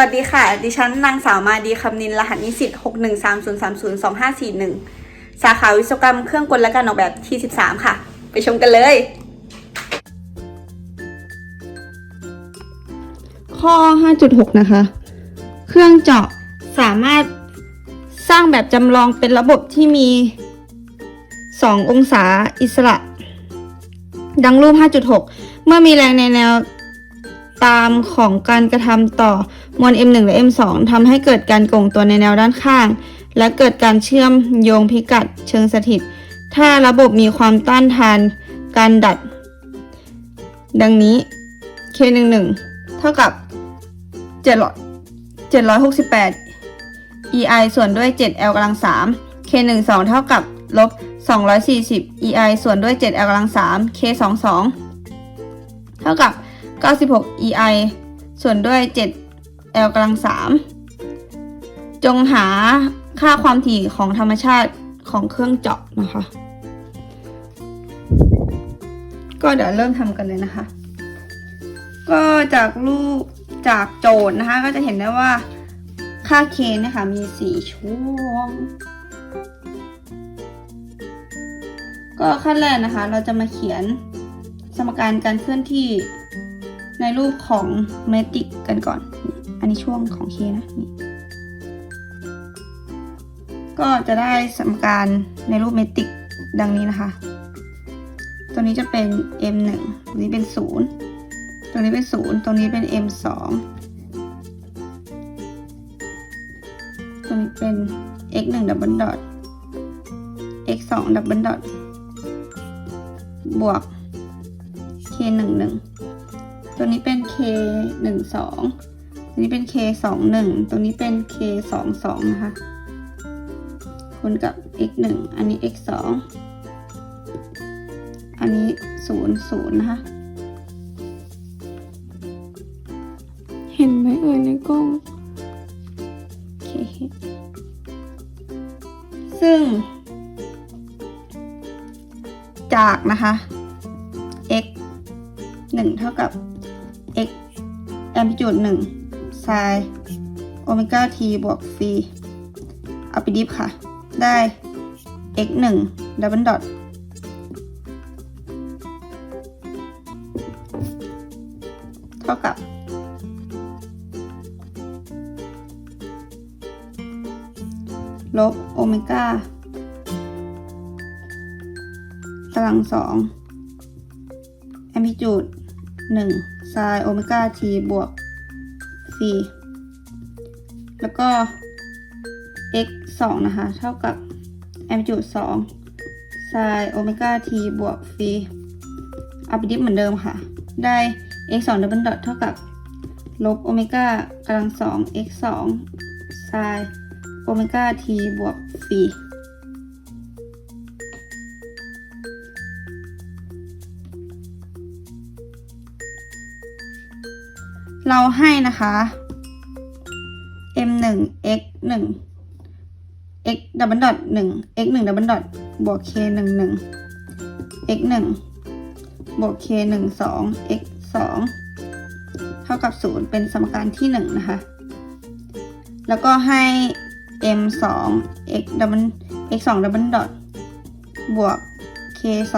วัสดีค่ะ ดิฉันนางสาวมาดีคำนินรหัสนิสิต6130302541 สาขาวิศวกรรมเครื่องกลและการออกแบบที่ 13 ค่ะ ไปชมกันเลย ข้อ 5.6 นะคะ เครื่องเจาะสามารถสร้างแบบจำลองเป็นระบบที่มี 2 องศาอิสระ ดังรูป 5.6 เมื่อมีแรงในแนวตามของการกระทำต่อ มวล M1 และ M2 ทำให้เกิดการโก่งตัวในแนวด้านข้าง และเกิดการเชื่อมโยงพิกัดเชิงสถิต ถ้าระบบมีความต้านทานการดัด ดังนี้ K11 เท่ากับ 768 EI ส่วนด้วย 7L กำลัง 3 K12 เท่ากับลบ240 EI ส่วนด้วย 7L กำลัง 3 K22 เท่ากับ 96 EI ส่วนด้วย L กำลัง3จงหาค่าความถี่ของธรรมชาติของเครื่องเจาะนะคะ ก็เดี๋ยวเริ่มทำกันเลยนะคะ ก็จากรูปจากโจทย์นะคะ ก็จะเห็นได้ว่าค่า k เนะคะมีสี่ช่วง ก็ขั้นแรกนะคะ เราจะมาเขียนสมการการเคลื่อนที่ในรูปของเมตริกกันก่อน อันนี้ช่วงของ k นะนี่ก็จะได้สมการในรูปเมตริกดังนี้นะคะ ตัวนี้จะเป็น m1 ตัวนี้เป็น 0ตรงนี้เป็น 0ตรงนี้เป็น m 2ตรงนี้เป็น x 1 double dot x 2 double dot บวก k 1 1 ตัวนี้เป็น k 1 2 ตัวนี้เป็น k 2 1ตัวนี้เป็น k 2 2นะคะคูณกับ x 1อันนี้ x 2อันนี้0 0นะคะ เห็นไหมเอ่ยในกล้องโอเคซึ่ง จากนะคะ x 1 เท่ากับ x amplitude 1 sin โอเมก้า t บวก phi เอาไปดิฟค่ะ ได้ x 1 double dot เท่ากับ ลบโอเมก้ากำลังสองแอมพลิจูดหนึ่งไซโอเมก้าทีบวก แล้วก็ x สองนะคะ เท่ากับแอมพลิจูดสองไซโอเมก้าทีบวก c เอาไปดิฟเหมือนเดิมค่ะ ได้ x สองดับเบิลดอทเท่ากับ ลบโอเมก้ากำลังสอง x สองไซโอเมก้าทีบวกฟี เราให้นะคะ m 1 x 1 x ดับเบิลดอท1 x 1ดับเบิลดอทบวก k 1 1 x 1บวก k 1 2 x 2เท่ากับ 0 เป็นสมการที่ 1 นะคะ แล้วก็ให้ m 2 x ดับเบิล x 2ดับเบิลดอทบวก k 2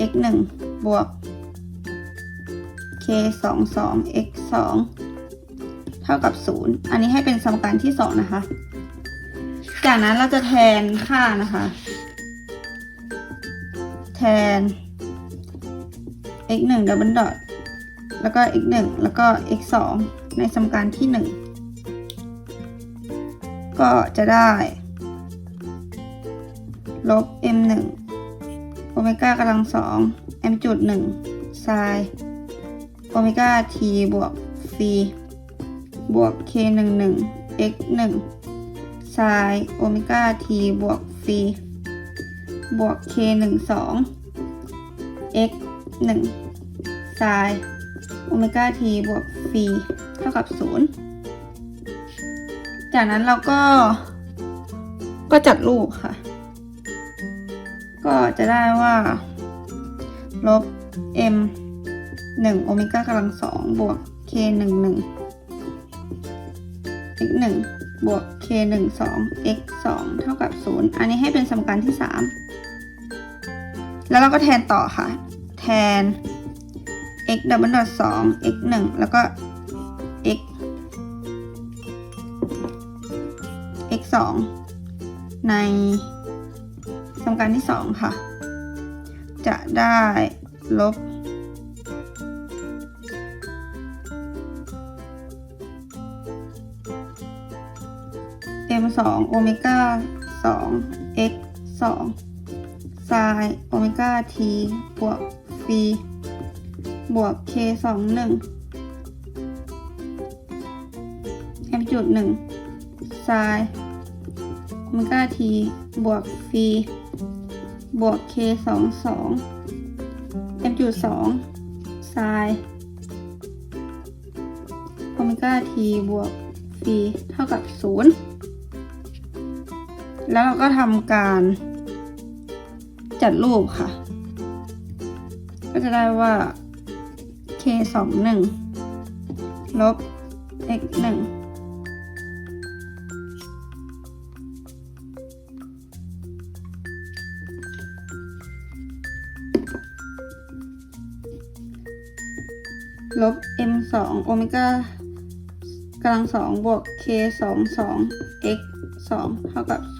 1 x 1บวก 2 2 x 2เท่ากับ 0 อันนี้ให้เป็นสมการที่ 2 นะคะ จากนั้นเราจะแทนค่านะคะ แทน x 1 double dot แล้วก็ x 1แล้วก็ x 2ในสมการที่ 1 ก็จะได้ ลบ m 1โอเมก้ากำลัง2 m จุด1 sin โอเมก้า t บวก phi บวก k 1 1 x 1 sin โอเมก้า t บวก phi บวก k 1 2 x 1 sin โอเมก้า t บวก phi เท่ากับ 0 จากนั้นเราก็ก็จัดรูปค่ะ ก็จะได้ว่าลบ m 1โอเมก้ากำลัง2บวก k 1 1 x 1บวก k 1 2 x 2เท่ากับ 0 อันนี้ให้เป็นสมการที่ 3 แล้วเราก็แทนต่อค่ะ แทน x ดับเบิลดอท2 x 1แล้วก็ x x 2ในสมการที่ 2 ค่ะ จะได้ลบ 2โอเมก้า2 x 2ไซน์โอเมก้า t บวกฟรีบวก k 2 1 m จุด1ไซน์โอเมก้า t บวกฟรีบวก k 2 2 m จุด2ไซน์โอเมก้า t บวกฟรีเท่ากับ 0 แล้วเราก็ทำการจัดรูปค่ะ ก็จะได้ว่า k 2 1ลบ x 1ลบ m 2โอเมก้ากำลังสองบวก k 2 2 x 2 เท่ากับ 0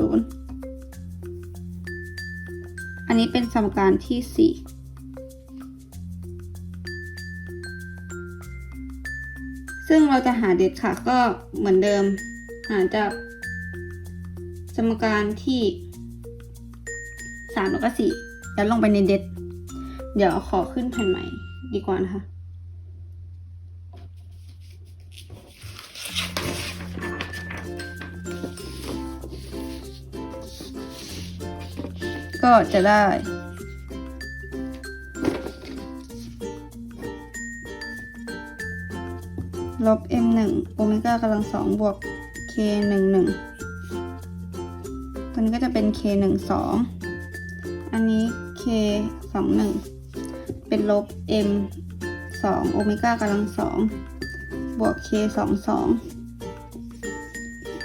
อันนี้เป็นสมการที่ 4ซึ่งเราจะหาเด็ดค่ะก็เหมือนเดิม หาจากสมการที่3แล้วก็4แล้วลงไปในเด็ด เดี๋ยวขอขึ้นแผ่นใหม่ดีกว่านะคะ ก็จะได้ ลบ m 1โอเมก้ากำลังสองบวก k 1 1ตัวนี้ก็จะเป็น k 1 2อันนี้ k 2 1เป็นลบ m 2โอเมก้ากำลังสองบวก k 2 2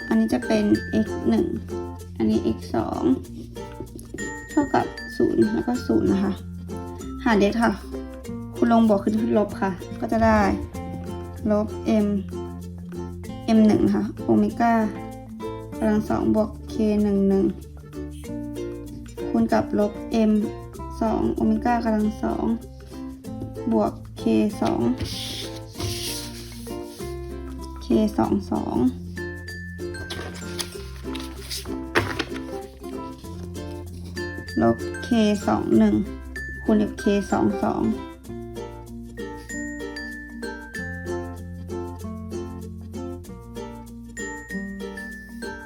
อันนี้จะเป็น x 1อันนี้ x 2 ท่ากับ0แล้วก็0นะคะ หารเดทค่ะ คุณลงบวกขึ้นลบค่ะ ก็จะได้ลบ m m 1นะคะโอเมก้ากำลังสองบวก k 1 1คูณกับลบ m 2โอเมก้ากำลังสองบวก k 2 k 2 2 ลบ k 2 1คูณกับ k 2 2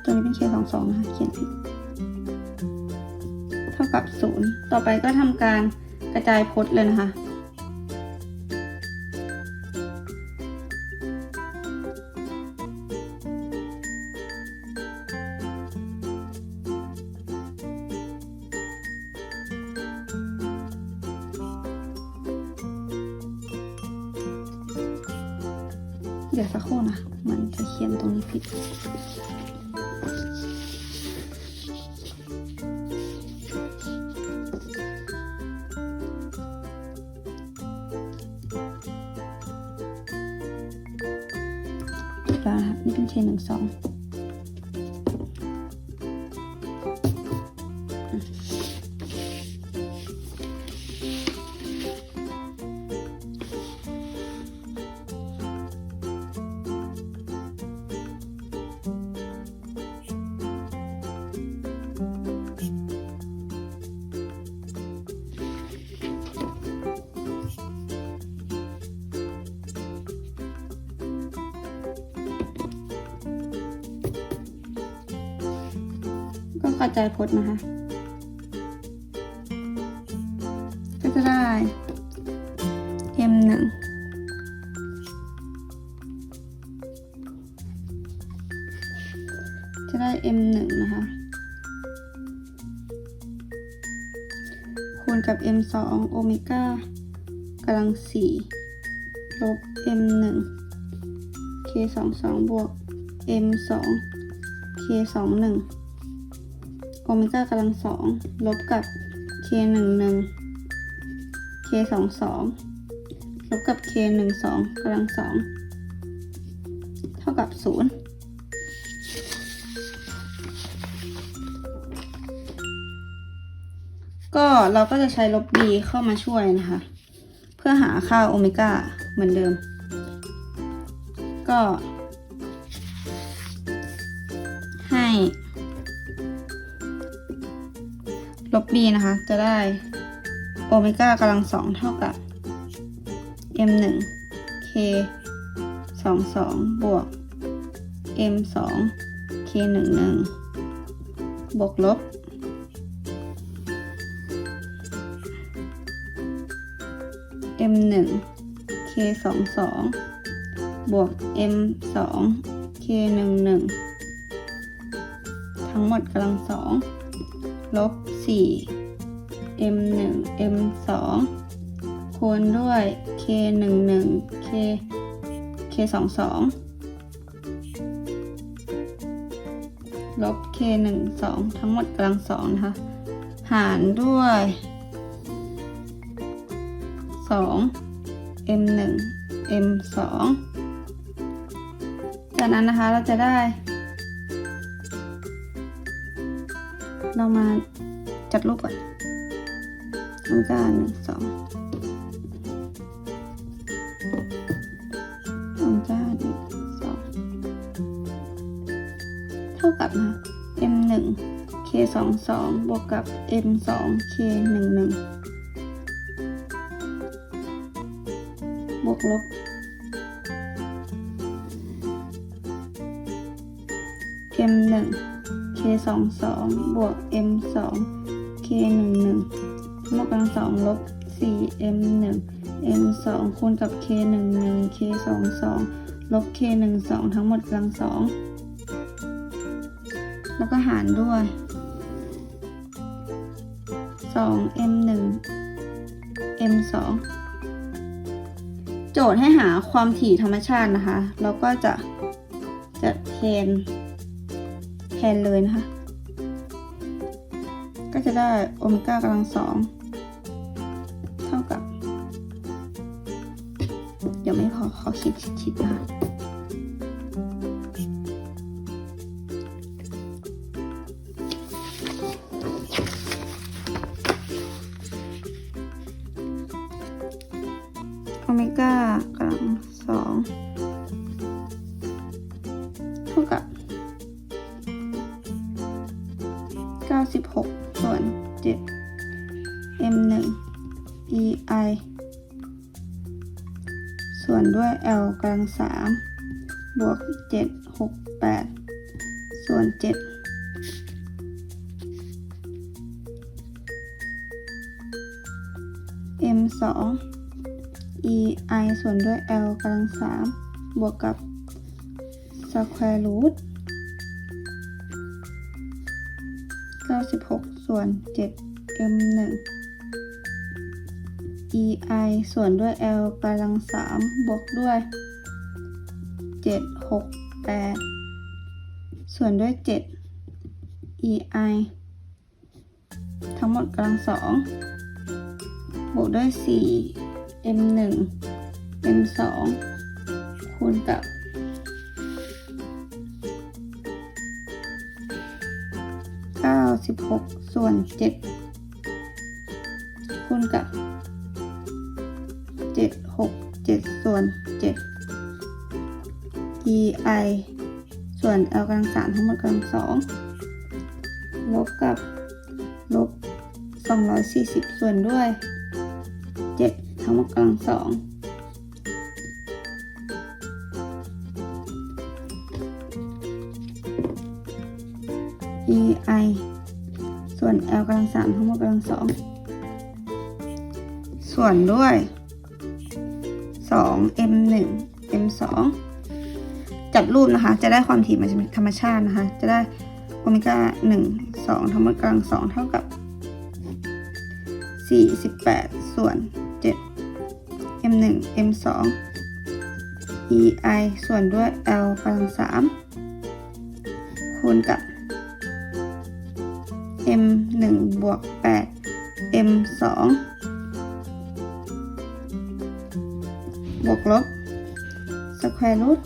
ตัวนี้เป็น k 2 2นะคะเขียนผิดเท่ากับ 0 ต่อไปก็ทำการกระจายพจน์เลยนะคะ เดี๋ยวสักครู่นะ มันจะเขียนตรงนี้ผิดแล้วนะคะนี่เป็นเชนหนึ่งสอง ก็กระจายพจน์นะคะ ก็จะได้ M1 จะได้ m หนึ่งนะคะ คูณกับ M2 โอเมก้ากำลังสี่ลบ M1 K22 บวก M2 K21 โอเมก้ากำลังสองลบกับ k หนึ่งหนึ่ง k สองสองลบกับ k หนึ่งสองกำลังสองเท่ากับศูนย์ก็เราก็จะใช้ลบ b เข้ามาช่วยนะคะ เพื่อหาค่าโอเมก้าเหมือนเดิม ก็ให้ b นะคะ จะได้โอเมก้ากำลังสองเท่ากับ m หนึ่ง k สองสองบวก m สอง k หนึ่งหนึ่งบวกลบ m หนึ่ง k สองสองบวก m สอง k หนึ่งหนึ่งทั้งหมดกำลังสองลบ สี่ m หนึ่ง m สองคูณด้วย k หนึ่งหนึ่ง k k สองสองลบ k หนึ่งสองทั้งหมดกำลังสองนะคะ หารด้วยสอง m หนึ่ง m สองจากนั้นนะคะเราจะได้เรามา จัดรูปก่อนอเมก้าหนึ่งสองอเมก้าหนึ่งสองเท่ากับนะ m หนึ่ง k สองสองบวกกับ m สอง k หนึ่งหนึ่งบวกลบ m หนึ่ง k สองสองบวก m ส k หนึ่งหนึ่งทั้งหมดกำลังสองลบสี่ m หนึ่ง m สองคูณกับ k หนึ่งหนึ่ง k สองสองลบ k หนึ่งสองทั้งหมดกำลังสองแล้วก็หารด้วยสอง m หนึ่ง m สองโจทย์ให้หาความถี่ธรรมชาตินะคะ เราก็จะจะแทนแทนเลยนะคะ ก็จะได้โอเมก้ากำลังสองเท่ากับ เดี๋ยวไม่พอขอคิดคิดนะคะ ส่วนด้วย l กำลัง3บวก 7 6 8 ส่วน 7 m 2 e i ส่วนด้วย l กำลัง3บวกกับ square root 96 ส่วน 7 i ส่วนด้วย l กำลัง3บวกด้วย 7 6 8 ส่วนด้วย 7 e i ทั้งหมดกำลัง2บวกด้วย 4 m 1 m 2คูณกับ96 ส่วน 7 คูณกับ 7 6 7ส่วน7 e i ส่วน l กำลังสามทั้งหมดกำลังสองลบกับลบ240ส่วนด้วย7ทั้งหมดกำลังสอง e i ส่วน l กำลังสามทั้งหมดกำลังสองส่วนด้วย 2 m 1 m 2จัดรูปนะคะ จะได้ความถี่มาจากธรรมชาตินะคะ จะได้โอเมก้า1 2ทั้งหมดกลังสองเท่ากับ 48 ส่วน 7 m 1 m 2 e i ส่วนด้วย l กำลังสามคูณกับ m 1บวก8 m 2 บวกลบ square root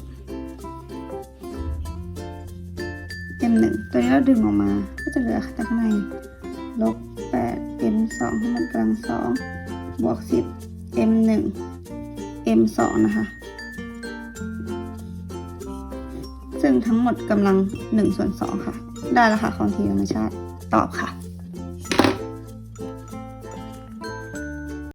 m 1 ตัวนี้เราดึงออกมา ก็จะเหลือข้างในลบ8 m 2 ให้มันกำลัง2บวก 10 m 1 m 2 นะคะ ซึ่งทั้งหมดกำลัง1ส่วน2ค่ะ ได้แล้วค่ะความถี่ธรรมชาติ ตอบค่ะ